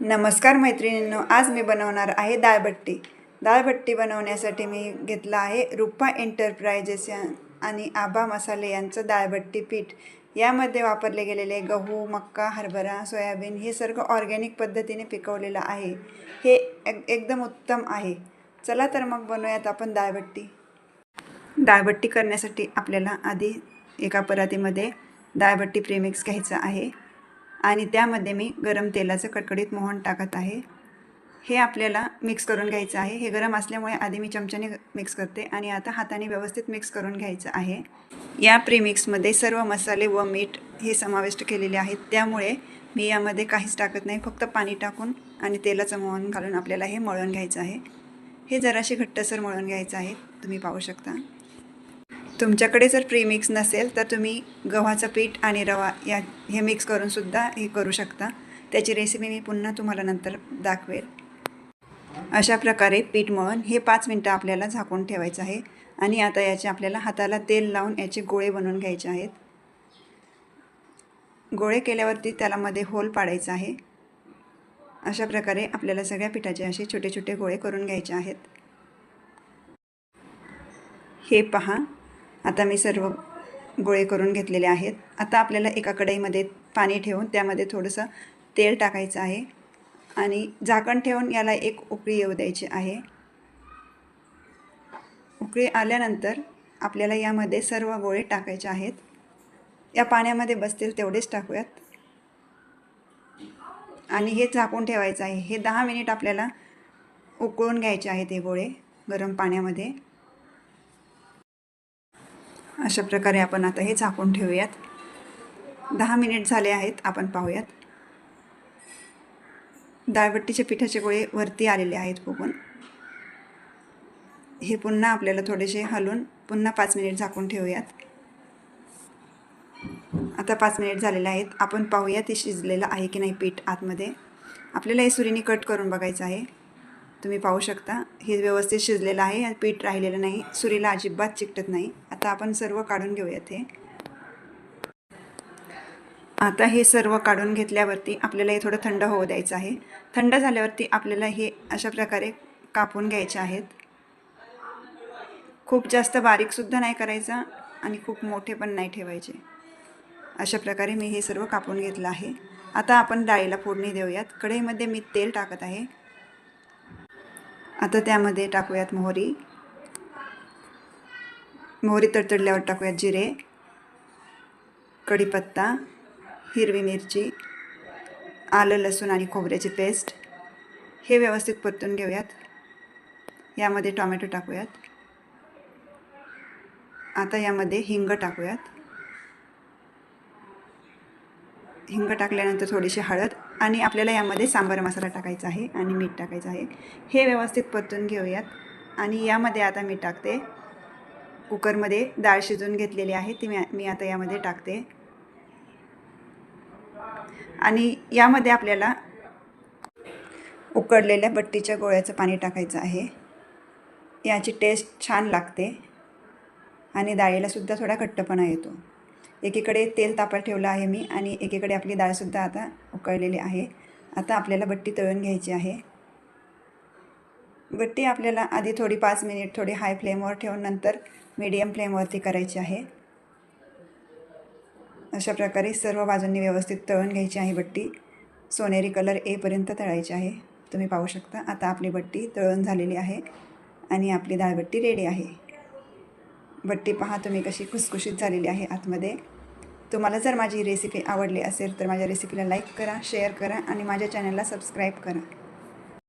नमस्कार मैत्रिणींनो आज मी बनवणार आहे डाळबट्टी डाळभट्टी बनवण्यासाठी मी घेतलं आहे रुपा एंटरप्राइजेस या- आणि आबा मसाले यांचं डाळबट्टी पीठ. यामध्ये वापरले गेलेले गहू मक्का हरभरा सोयाबीन हे सर्व ऑर्गॅनिक पद्धतीने पिकवलेलं आहे. हे एक एकदम उत्तम आहे. चला तर मग बनवूयात आपण डाळबट्टी डाळबट्टी करण्यासाठी आपल्याला आधी एका परातीमध्ये डाळभट्टी प्रेमिक्स घ्यायचं आहे. आणि त्यामध्ये मी गरम तेलाचं कडकडीत मोहन टाकत आहे. हे आपल्याला मिक्स करून घ्यायचं आहे. हे गरम असल्यामुळे आधी मी चमच्याने मिक्स करते आणि आता हाताने व्यवस्थित मिक्स करून घ्यायचं आहे. या प्रीमिक्समध्ये सर्व मसाले व मीठ हे समाविष्ट केलेले आहेत. त्यामुळे मी यामध्ये काहीच टाकत नाही. फक्त पाणी टाकून आणि तेलाचं मोहन घालून आपल्याला हे मळून घ्यायचं आहे. हे जराशी घट्टसर मळून घ्यायचं आहे. तुम्ही पाहू शकता. तुमच्याकडे जर प्रीमिक्स नसेल तर तुम्ही गव्हाचं पीठ आणि रवा या हे मिक्स करूनसुद्धा हे करू शकता. त्याची रेसिपी मी पुन्हा तुम्हाला नंतर दाखवेल. अशा प्रकारे पीठ मळून हे पाच मिनटं आपल्याला झाकून ठेवायचं आहे. आणि आता याचे आपल्याला हाताला तेल लावून याचे गोळे बनवून घ्यायचे आहेत. गोळे केल्यावरती त्याला मध्ये होल पाडायचा आहे. अशा प्रकारे आपल्याला सगळ्या पिठाचे असे छोटे छोटे गोळे करून घ्यायचे आहेत. हे पहा. आता मी सर्व गोळे करून घेतलेले आहेत. आता आपल्याला एका कढईमध्ये पाणी ठेवून त्यामध्ये थोडंसं तेल टाकायचं आहे आणि झाकण ठेवून याला एक उकळी येऊ द्यायची आहे. उकळी आल्यानंतर आपल्याला यामध्ये सर्व गोळे टाकायचे आहेत. या पाण्यामध्ये बसतील तेवढेच टाकूयात. आणि हे झाकून ठेवायचं आहे. हे दहा मिनिट आपल्याला उकळून घ्यायचे आहेत हे गोळे गरम पाण्यामध्ये. अशा प्रकारे आपण आता हे झाकून ठेवूयात. दहा मिनिट झाले आहेत आपण पाहूयात. डाळबट्टीचे पिठाचे गोळे वरती आलेले आहेत फुगून हे पुन्हा आपल्याला थोडेसे हलून पुन्हा पाच मिनिट झाकून ठेवूयात. आता पाच मिनिट झालेले आहेत. आपण पाहूया ते शिजलेलं आहे की नाही पीठ आतमध्ये. आपल्याला हे सुरीने कट करून बघायचं आहे. तुम्ही पाहू शकता हे व्यवस्थित शिजलेलं आहे आणि पीठ राहिलेलं नाही सुरीला अजिबात चिकटत नाही. आता आपण सर्व काढून घेऊयात हे. आता हे सर्व काढून घेतल्यावरती आपल्याला हे थोडं थंड होऊ द्यायचं आहे. थंड झाल्यावरती आपल्याला हे अशा प्रकारे कापून घ्यायचे आहेत. खूप जास्त बारीकसुद्धा नाही करायचं आणि खूप मोठे पण नाही ठेवायचे. अशा प्रकारे मी हे सर्व कापून घेतलं आहे. आता आपण डाळीला फोडणी देऊयात. कढईमध्ये मी तेल टाकत आहे. आता त्यामध्ये टाकूयात मोहरी. मोहरी तडतडल्यावर टाकूयात जिरे कढीपत्ता हिरवी मिरची आलं लसूण आणि खोबऱ्याची पेस्ट. हे व्यवस्थित परतून घेऊयात. यामध्ये टॉमॅटो टाकूयात. आता यामध्ये हिंग टाकूयात. हिंग टाकल्यानंतर थोडीशी हळद आणि आपल्याला यामध्ये सांबार मसाला टाकायचा आहे आणि मीठ टाकायचं आहे. हे व्यवस्थित परतून घेऊयात. आणि यामध्ये आता मी टाकते. कुकरमध्ये डाळ शिजून घेतलेली आहे. ती मी मी आता यामध्ये टाकते. आणि यामध्ये आपल्याला उकडलेल्या बट्टीच्या गोळ्याचं पाणी टाकायचं आहे. याची टेस्ट छान लागते. आणि डाळीलासुद्धा थोडा घट्टपणा येतो. एकीकडे तेल तापायला ठेवलं आहे मी आणि एकीकडे आपली डाळसुद्धा आता उकळलेली आहे. आता आपल्याला बट्टी तळून घ्यायची आहे. बट्टी आपल्याला आधी थोडी पाच मिनिट थोडी हाय फ्लेमवर ठेवून नंतर मीडियम फ्लेमवरती करायची आहे. अशा प्रकारे सर्व बाजूंनी व्यवस्थित तळून घ्यायची आहे बट्टी. सोनेरी कलर येपर्यंत तळायची आहे. तुम्ही पाहू शकता आता आपली बट्टी तळून झालेली आहे आणि आपली डाळबट्टी रेडी आहे. बट्टी पहा तुम्ही कशी खुसखुशीत झालेली आहे आतमध्ये. तुम्हाला जर माझी रेसिपी आवडली असेल तर माझ्या रेसिपीला लाईक करा शेअर करा आणि माझ्या चॅनलला सबस्क्राईब करा.